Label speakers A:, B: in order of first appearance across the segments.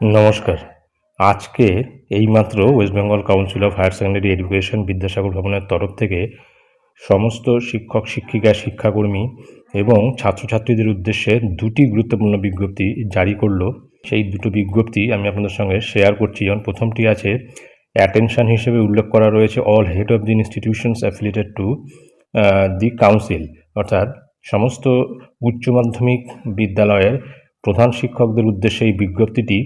A: নমস্কার। আজকে এইমাত্র West Bengal Council of Higher Secondary Education Vidyasagar ভবনের তরফ থেকে সমস্ত শিক্ষক, শিক্ষিকা, শিক্ষাকর্মী এবং ছাত্রছাত্রীদের উদ্দেশ্যে দুটি গুরুত্বপূর্ণ বিজ্ঞপ্তি জারি করল। সেই দুটো বিজ্ঞপ্তি আমি আপনাদের সঙ্গে শেয়ার করছি। যেমন প্রথমটি আছে অ্যাটেনশন হিসেবে উল্লেখ করা রয়েছে all head of the institutions affiliated to the council অর্থাৎ সমস্ত উচ্চ মাধ্যমিক বিদ্যালয়ের প্রধান শিক্ষকদের উদ্দেশ্যে এই বিজ্ঞপ্তিটি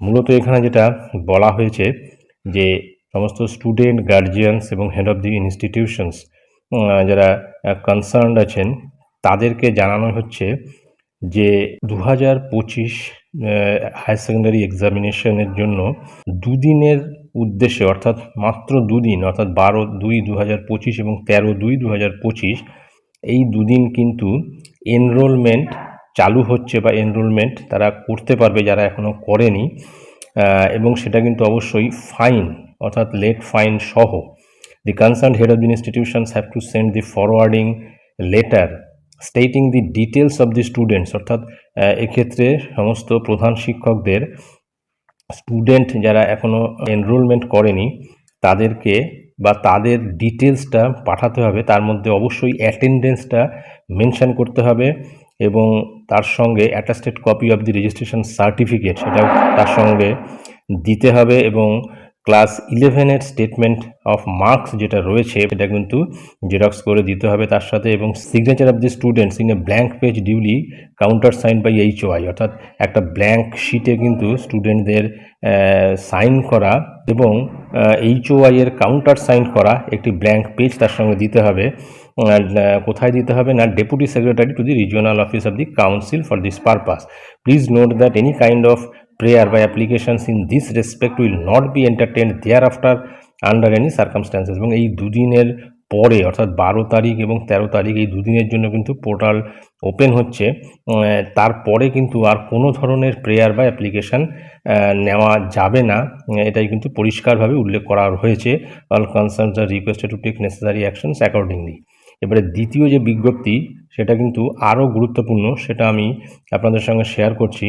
A: মূলত এখানে যেটা বলা হয়েছে যে সমস্ত স্টুডেন্ট গার্জিয়ানস এবং হেড অফ দি ইনস্টিটিউশনস যারা কনসার্নড আছেন, তাদেরকে জানানো হচ্ছে যে দু হাজার পঁচিশ হায়ার সেকেন্ডারি এক্সামিনেশনের জন্য দুদিনের উদ্দেশ্যে, অর্থাৎ মাত্র দুদিন, অর্থাৎ বারো দুই দু হাজার পঁচিশ এবং তেরো দুই দু হাজার পঁচিশ, এই দুদিন কিন্তু এনরোলমেন্ট চালু হচ্ছে বা এনরোলমেন্ট তারা করতে পারবে যারা এখনও করেনি এবং সেটা কিন্তু অবশ্যই ফাইন অর্থাৎ লেট ফাইন সহ। The concern head of the institutions have to send the forwarding letter stating the details of the students অর্থাৎ এক্ষেত্রে সমস্ত প্রধান শিক্ষকদের স্টুডেন্ট যারা এখনও এনরোলমেন্ট করেনি, তাদেরকে বা তাদের ডিটেলসটা পাঠাতে হবে। তার মধ্যে অবশ্যই অ্যাটেন্ডেন্সটা মেনশান করতে হবে। এবং তার সঙ্গে attested copy of the registration certificate সেটাও তার সঙ্গে দিতে হবে এবং ক্লাস ইলেভেনের স্টেটমেন্ট অফ মার্কস যেটা রয়েছে সেটা কিন্তু জেরক্স করে দিতে হবে তার সাথে এবং signature of the students in a blank page duly counter sign by H Y অর্থাৎ একটা ব্ল্যাঙ্ক শিটে কিন্তু স্টুডেন্টদের সাইন করা এবং এইচ এর কাউন্টার সাইন করা একটি ব্ল্যাঙ্ক পেজ তার সঙ্গে দিতে হবে। কোথায় দিতে হবে? না deputy secretary to the regional office of the council for this purpose please note that any kind of prayer by applications in this respect will not be entertained thereafter under any circumstances. এবং এই দুদিনের পরে, অর্থাৎ বারো তারিখ এবং তেরো তারিখ, এই দুদিনের জন্য কিন্তু পোর্টাল ওপেন হচ্ছে। তারপরে কিন্তু আর কোনো ধরনের প্রেয়ার বা অ্যাপ্লিকেশান নেওয়া যাবে না। এটাই কিন্তু পরিষ্কারভাবে উল্লেখ করা হয়েছে। All concerns are requested to take necessary actions accordingly এবারে দ্বিতীয় যে বিজ্ঞপ্তি, সেটা কিন্তু আরও গুরুত্বপূর্ণ, সেটা আমি আপনাদের সঙ্গে শেয়ার করছি।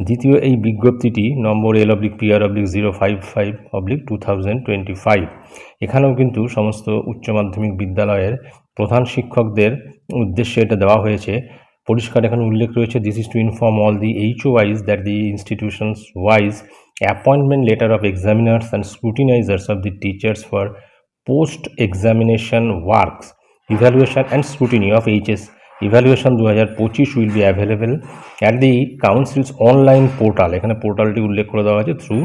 A: দ্বিতীয় এই বিজ্ঞপ্তিটি নম্বর L oblique PR oblique zero five five oblique two thousand twenty five এখানেও কিন্তু সমস্ত উচ্চ মাধ্যমিক বিদ্যালয়ের প্রধান শিক্ষকদের উদ্দেশ্যে এটা দেওয়া হয়েছে। পরিষ্কার এখানে উল্লেখ রয়েছে this is to inform all the H Ys that the institutions wise appointment letter of examiners and scrutinisers of the teachers for post examination works evaluation and scrutiny of HS evaluation দু হাজার পঁচিশ will be available at the council's online portal এখানে পোর্টালটি উল্লেখ করে দেওয়া হয়েছে through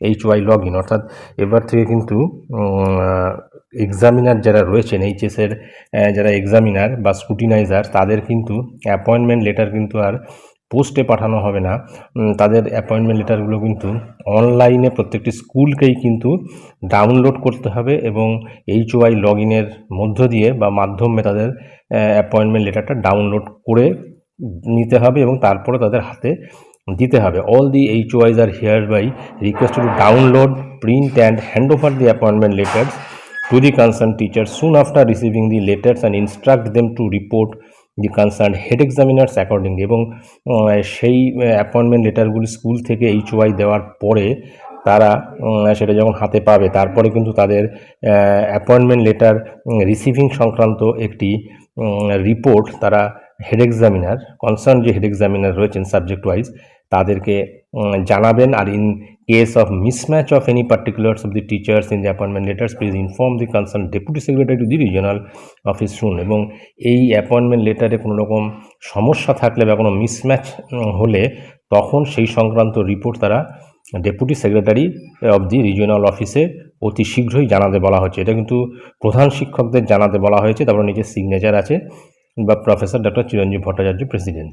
A: H Y log in অর্থাৎ এবার থেকে কিন্তু এক্সামিনার যারা রয়েছেন এইচএসের যারা এক্সামিনার বা স্ক্রুটিনাইজার তাদের কিন্তু অ্যাপয়েন্টমেন্ট লেটার কিন্তু আর পোস্টে পাঠানো হবে না। তাদের অ্যাপয়েন্টমেন্ট লেটারগুলো কিন্তু অনলাইনে প্রত্যেকটি স্কুলকেই কিন্তু ডাউনলোড করতে হবে এবং এইচ ওয়াই লগ ইনের মধ্য দিয়ে বা মাধ্যমে তাদের অ্যাপয়েন্টমেন্ট লেটারটা ডাউনলোড করে নিতে হবে এবং তারপরে তাদের হাতে দিতে হবে। All the H Ys are hereby requested to download print and hand over the appointment letters to the concerned teacher soon after receiving the letters and instruct them to report the concern head examiners accordingly এবং সেই appointment লেটারগুলি school থেকে H Y দেওয়ার পরে তারা সেটা যখন হাতে পাবে, তারপরে কিন্তু তাদের অ্যাপয়েন্টমেন্ট লেটার রিসিভিং সংক্রান্ত একটি রিপোর্ট তারা হেড এক্সামিনার কনসার্ন যে হেড এক্সামিনার রয়েছেন সাবজেক্ট ওয়াইজ তাদেরকে জানাবেন। আর in case of mismatch of any particulars of the teachers in the appointment letters please inform the concern deputy secretary to the regional office শুন এবং এই appointment লেটারে কোনো রকম সমস্যা থাকলে বা কোনো মিসম্যাচ হলে তখন সেই সংক্রান্ত রিপোর্ট তারা deputy secretary of the regional অফিসে অতি শীঘ্রই জানাতে বলা হচ্ছে। এটা কিন্তু প্রধান শিক্ষকদের জানাতে বলা হয়েছে। তারপর নিজের সিগনেচার আছে। বা professor doctor Chiranjib Bhattacharya president